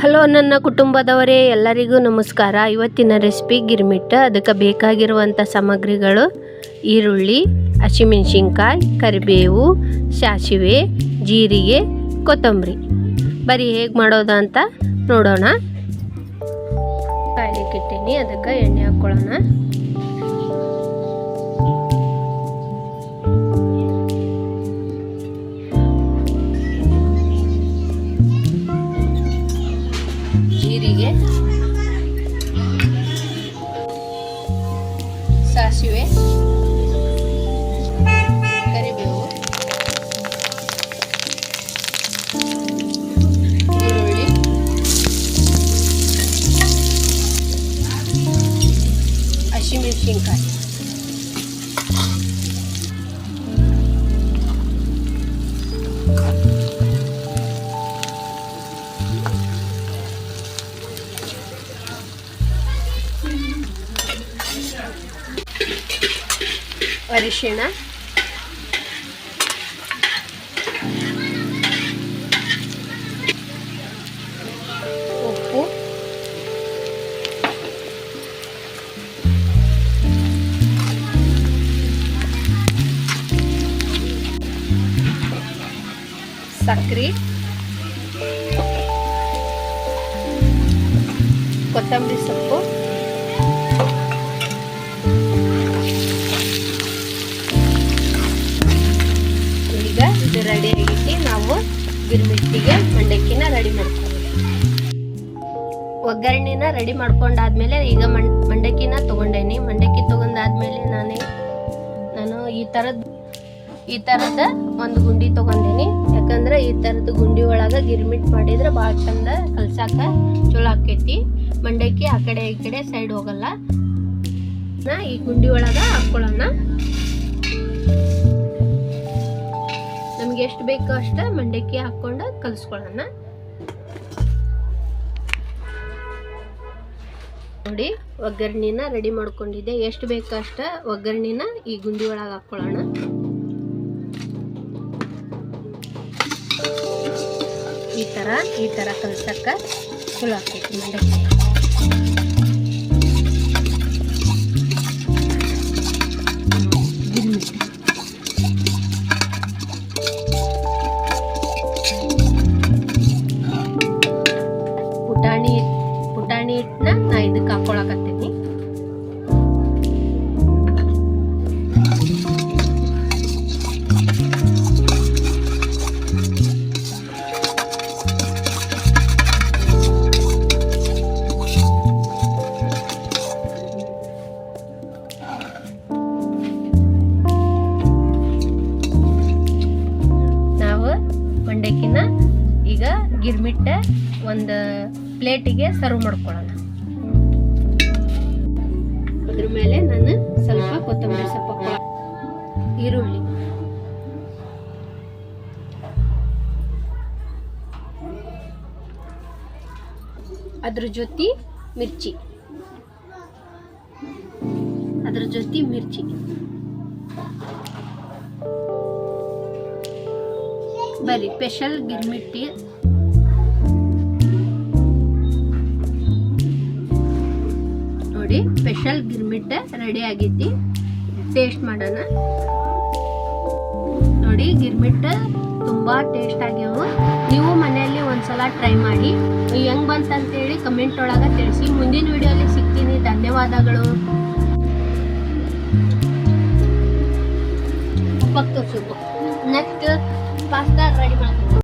Hello ನನ್ನ ಕುಟುಂಬದವರೇ, ಎಲ್ಲರಿಗೂ ನಮಸ್ಕಾರ. ಇವತ್ತಿನ ರೆಸಿಪಿ ಗಿರ್ಮಿಟ್ಟ ಅದಕ್ಕೆ ಬೇಕಾಗಿರುವಂಥ ಸಾಮಗ್ರಿಗಳು ಈರುಳ್ಳಿ, ಹಸಿಮೆಣ್ಸಿನ್ಕಾಯಿ, ಕರಿಬೇವು, ಸಾಸಿವೆ, ಜೀರಿಗೆ, ಕೊತ್ತಂಬರಿ. ಬರೀ ಹೇಗೆ ಮಾಡೋದು ಅಂತ ನೋಡೋಣ. ಕಾಯ್ಲಿಕ್ಕೆ ಇಟ್ಟೀನಿ, ಅದಕ್ಕೆ ಎಣ್ಣೆ ಹಾಕ್ಕೊಳ್ಳೋಣ ಜೀರಿಗೆ ಸಾಸಿವೆ ಕರಿಬೇವು ಈರುಳ್ಳಿ ಹಸಿಮೆಣಸಿನ್ಕಾಯಿ ಅರಿಶಿಣ ಉಪ್ಪು. ಸಕ್ರೆ. ಕೊತ್ತಂಬರಿ ಸೊಪ್ಪು. ಗಿರ್ಮಿಟ್ಟಿಗೆ ಮಂಡಕ್ಕಿನ ರೆಡಿ ಮಾಡ್ಕೊಳ್ಳೋಣ ಒಗ್ಗರಣೆನ ರೆಡಿ ಮಾಡ್ಕೊಂಡಾದ್ಮೇಲೆ ಈಗ ಮಂಡಕ್ಕಿನ ತೊಗೊಂಡೇನಿ. ಮಂಡಕ್ಕಿ ತೊಗೊಂಡಾದ್ಮೇಲೆ ನಾನೇ, ನಾನು ಈ ಥರದ್ದು ಈ ಥರದ ಒಂದು ಗುಂಡಿ ತೊಗೊಂಡೇನಿ. ಯಾಕಂದ್ರೆ ಈ ಥರದ ಗುಂಡಿ ಒಳಗೆ ಗಿರ್ಮಿಟ್ ಮಾಡಿದ್ರೆ ಭಾಳ ಚಂದ ಕಲ್ಸಾಕ ಚಲೋ ಆಕೈತಿ ಮಂಡಕ್ಕಿ ಆ ಕಡೆ ಈ ಕಡೆ ಸೈಡ್ ಹೋಗಲ್ಲ. ನಾ ಈ ಗುಂಡಿ ಒಳಗೆ ಹಾಕ್ಕೊಳ್ಳೋಣ ನಮ್ಗೆ ಎಷ್ಟು ಬೇಕೋ ಅಷ್ಟ ಮಂಡಕ್ಕಿ ಹಾಕ್ಕೊಂಡು ಕಲಿಸ್ಕೊಳ್ಳೋಣ. ನೋಡಿ, ಒಗ್ಗರಣಿನ ರೆಡಿ ಮಾಡ್ಕೊಂಡಿದ್ದೆ. ಎಷ್ಟು ಬೇಕೋ ಅಷ್ಟ ಒಗ್ಗರಣಿನ ಈ ಗುಂಡಿ ಒಳಗೆ ಹಾಕ್ಕೊಳ್ಳೋಣ. ಈ ಥರ ಈ ಥರ ಕಲ್ಸಕ್ಕೆ ಚಲೋ ಆಗ್ತೈತಿ ಮಂಡಕ್ಕಿ. ಒಂದು ಪ್ಲೇಟಿಗೆ ಸರ್ವ್ ಮಾಡ್ಕೊಳ್ಳೋಣ. ಅದ್ರ ಮೇಲೆ ನಾನು ಸ್ವಲ್ಪ ಕೊತ್ತಂಬರಿ ಸೊಪ್ಪು ಈರುಳ್ಳಿ. ಅದ್ರ ಜೊತೆ ಮಿರ್ಚಿ. ಅದ್ರ ಜೊತೆ ಮಿರ್ಚಿ. ಬರೀ ಸ್ಪೆಷಲ್ ಗಿರ್ಮಿಟ್ಟಿ ನೋಡಿ. ಸ್ಪೆಷಲ್ ಗಿರ್ಮಿಟ್ ರೆಡಿ ಆಗೈತಿ. ಟೇಸ್ಟ್ ಮಾಡೋಣ. ನೋಡಿ ಗಿರ್ಮಿಟ್ ತುಂಬ ಟೇಸ್ಟ್ ಆಗ್ಯಾವು. ನೀವು ಮನೆಯಲ್ಲಿ ಒಂದ್ಸಲ ಟ್ರೈ ಮಾಡಿ. ಹೆಂಗ್ ಬಂತಂತೇಳಿ ಕಮೆಂಟ್ ಒಳಗೆ ತಿಳಿಸಿ. ಮುಂದಿನ ವಿಡಿಯೋಲಿ ಸಿಗ್ತೀನಿ. ಧನ್ಯವಾದಗಳು. ನೆಕ್ಸ್ಟ್ ಪಾಸ್ತಾ ರೆಡಿ ಮಾಡ್ತೀನಿ.